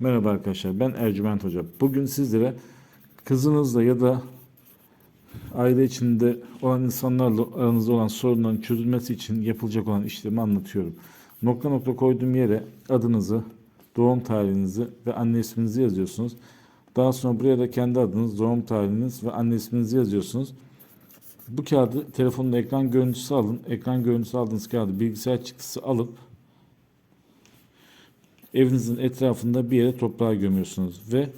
Merhaba arkadaşlar ben Ercüment Hoca. Bugün sizlere kızınızla ya da aile içinde olan insanlarla aranızda olan sorunların çözülmesi için yapılacak olan işlemi anlatıyorum. Nokta nokta koyduğum yere adınızı, doğum tarihinizi ve anne isminizi yazıyorsunuz. Daha sonra buraya da kendi adınız, doğum tarihiniz ve anne isminizi yazıyorsunuz. Bu kağıdı telefonun ekran görüntüsü alın. Ekran görüntüsü aldığınız kağıdı bilgisayar çıktısı alıp evinizin etrafında bir yere toprağa gömüyorsunuz ve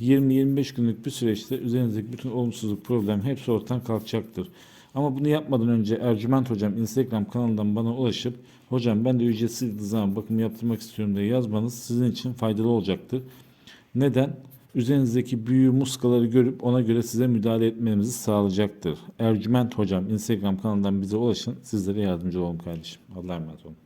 20-25 günlük bir süreçte üzerinizdeki bütün olumsuzluk, problem hepsi ortadan kalkacaktır. Ama bunu yapmadan önce Ercüment Hocam Instagram kanalından bana ulaşıp hocam ben de ücretsiz zaman bakım yaptırmak istiyorum diye yazmanız sizin için faydalı olacaktır. Neden? Üzerinizdeki büyü muskaları görüp ona göre size müdahale etmemizi sağlayacaktır. Ercüment Hocam Instagram kanalından bize ulaşın. Sizlere yardımcı olalım kardeşim. Allah'a emanet olun.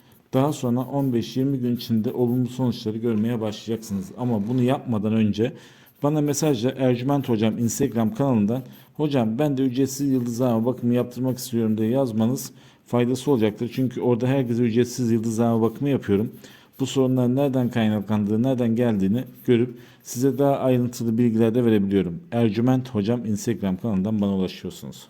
Daha sonra 15-20 gün içinde olumlu sonuçları görmeye başlayacaksınız. Ama bunu yapmadan önce bana mesajla Ercüment Hocam Instagram kanalından Hocam ben de ücretsiz yıldızlama bakımı yaptırmak istiyorum diye yazmanız faydası olacaktır. Çünkü orada herkese ücretsiz yıldızlama bakımı yapıyorum. Bu sorunların nereden kaynaklandığı, nereden geldiğini görüp size daha ayrıntılı bilgiler de verebiliyorum. Ercüment Hocam Instagram kanalından bana ulaşıyorsunuz.